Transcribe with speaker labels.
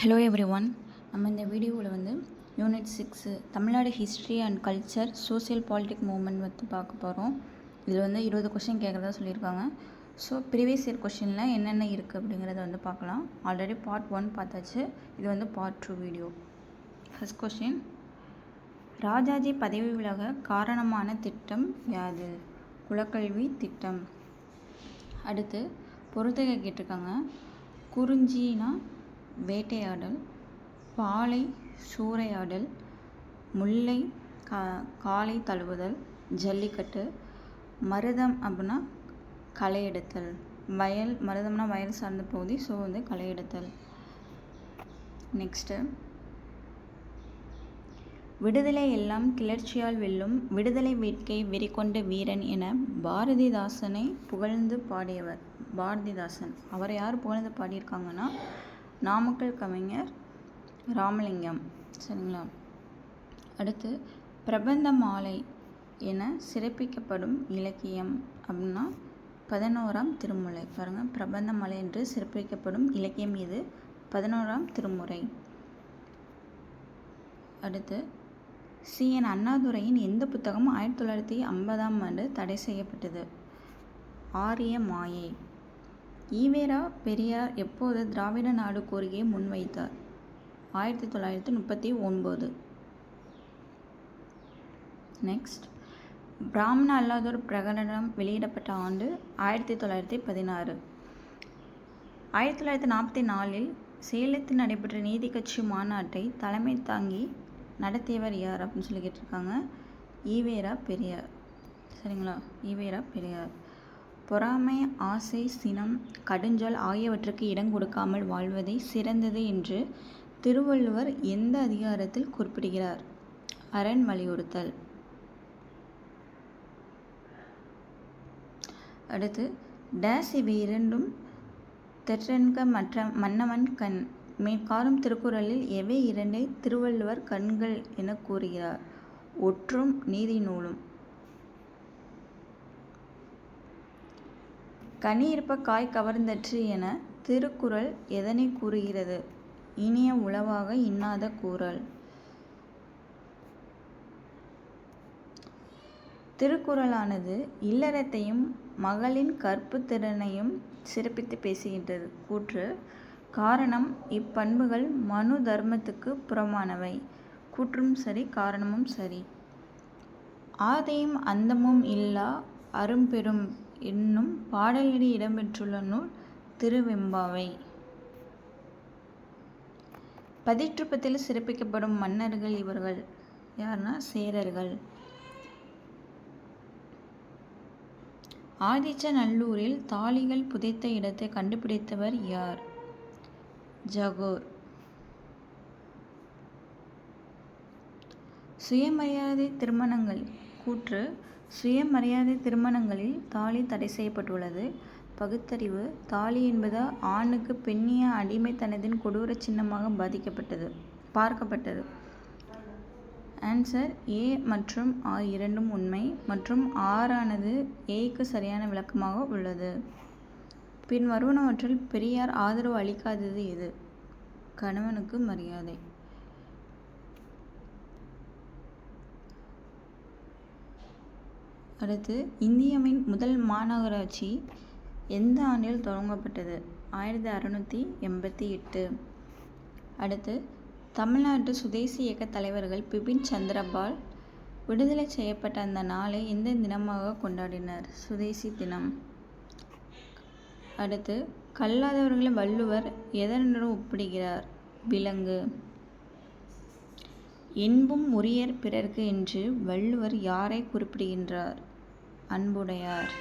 Speaker 1: Hello every one நம்ம இந்த வீடியோவில் வந்து unit six Tamil Nadu history and culture social politic movement வந்து பார்க்க போகிறோம் இதில் வந்து இருபது கொஷின் கேட்குறதா சொல்லியிருக்காங்க. ஸோ ப்ரீவியஸ் இயர் கொஷினில் என்னென்ன இருக்குது அப்படிங்கிறத வந்து பார்க்கலாம். ஆல்ரெடி பார்ட் ஒன் பார்த்தாச்சு. இது வந்து part two video first question Rajaji பதவி விலக காரணமான திட்டம் யாது? குலக்கல்வி திட்டம். அடுத்து பொறுத்தகை கேட்டிருக்காங்க. குறிஞ்சினா வேட்டையாடல் பாலை சூறையாடல் முல்லை கா காளை தழுவுதல் ஜல்லிக்கட்டு மருதம் அப்படின்னா களை எடுத்தல் வயல் மருதம்னா வயல் சார்ந்த பகுதி ஸோ வந்து களை எடுத்தல் நெக்ஸ்ட்டு. விடுதலை எல்லாம் கிளர்ச்சியால் வெல்லும் விடுதலை வேட்கை வெறிக்கொண்ட வீரன் என பாரதிதாசனை புகழ்ந்து பாடியவர். பாரதிதாசன். அவரை யார் புகழ்ந்து பாடியிருக்காங்கன்னா நாமக்கல் கவிஞர் ராமலிங்கம். சரிங்களா? அடுத்து பிரபந்த மாலை என சிறப்பிக்கப்படும் இலக்கியம் அப்படின்னா பதினோராம் திருமுறை பாருங்கள் பிரபந்த மாலை என்று சிறப்பிக்கப்படும் இலக்கியம் இது. பதினோராம் திருமுறை. அடுத்து சி. என். அண்ணாதுரையின் எந்த புத்தகம் ஆயிரத்தி தொள்ளாயிரத்தி ஐம்பதாம் ஆண்டு தடை செய்யப்பட்டது? ஆரிய மாயை. ஈவேரா பெரியார் எப்போது திராவிட நாடு கோரிக்கையை முன்வைத்தார்? ஆயிரத்தி தொள்ளாயிரத்தி முப்பத்தி ஒன்பது. நெக்ஸ்ட் பிராமண அல்லாதோர் பிரகடனம் வெளியிடப்பட்ட ஆண்டு ஆயிரத்தி தொள்ளாயிரத்தி பதினாறு. ஆயிரத்தி தொள்ளாயிரத்தி நாற்பத்தி நாலில் சேலத்தில் நடைபெற்ற நீதி கட்சி மாநாட்டை தலைமை தாங்கி நடத்தியவர் யார் அப்படின்னு சொல்லி கேட்டிருக்காங்க ஈவேரா பெரியார். சரிங்களா? ஈவேரா பெரியார். பொறாமை ஆசை சினம் கடுஞ்சொல் ஆகியவற்றுக்கு இடம் கொடுக்காமல் வாழ்வதே சிறந்தது என்று திருவள்ளுவர் எந்த அதிகாரத்தில் குறிப்பிடுகிறார்? அரண் வலியுறுத்தல். அடுத்து டேஸ் இவை இரண்டும் தெற்றன்க மற்ற மன்னவன் கண். மேற்காலும் திருக்குறளில் எவை இரண்டை திருவள்ளுவர் கண்கள் என கூறுகிறார். ஒற்றும் நீதி நூலும். கனி இருப்ப காய் கவர்ந்தற்று என திருக்குறள் எதனை கூறுகிறது? இனிய உளவாக இன்னாத கூறல். திருக்குறளானது இல்லறத்தையும் மகளின் கற்பு திறனையும் சிறப்பித்து பேசுகின்றது. கூற்று காரணம் இப்பண்புகள் மனு தர்மத்துக்கு புறமானவை. கூற்றும் சரி காரணமும் சரி. ஆதையும் அந்தமும் இல்லா அரும்பெரும் என்னும் பாடலில் இடம்பெற்றுள்ள நூல் திருவெம்பாவை. பதிற்றுப்பத்தில் சிறப்பிக்கப்படும் மன்னர்கள் இவர்கள். யார்னா சேரர்கள். ஆதிச்ச நல்லூரில் தாலிகள் புதைத்த இடத்தை கண்டுபிடித்தவர் யார்? ஜகோர். சுயமரியாதை திருமணங்கள் கூற்று சுயமரியாதை திருமணங்களில் தாலி தடை செய்யப்பட்டுள்ளது. பகுத்தறிவு தாலி என்பது ஆணுக்கு பெண்ணிய அடிமைத்தனத்தின் கொடூர சின்னமாக பாதிக்கப்பட்டது பார்க்கப்பட்டது. ஆன்சர் ஏ மற்றும் ஆர் இரண்டும் உண்மை மற்றும் ஆறானது ஏக்கு சரியான விளக்கமாக உள்ளது. பின் வருவனவற்றில் பெரியார் ஆதரவு அளிக்காதது எது? கணவனுக்கு மரியாதை. அடுத்து இந்தியாவின் முதல் மாநகராட்சி எந்த ஆண்டில் தொடங்கப்பட்டது? ஆயிரத்தி அறநூற்றி எண்பத்தி எட்டு. அடுத்து தமிழ்நாட்டு சுதேசி இயக்க தலைவர்கள் பிபின் சந்திரபால் விடுதலை செய்யப்பட்ட அந்த நாளை எந்த தினமாக கொண்டாடினர்? சுதேசி தினம். அடுத்து கல்லாதவர்களை வள்ளுவர் எதனுடன் ஒப்பிடுகிறார்? விலங்கு. என்பும் உரியர் பிறர்க்கு என்று வள்ளுவர் யாரை குறிப்பிடுகின்றார்? அன்புடையார்.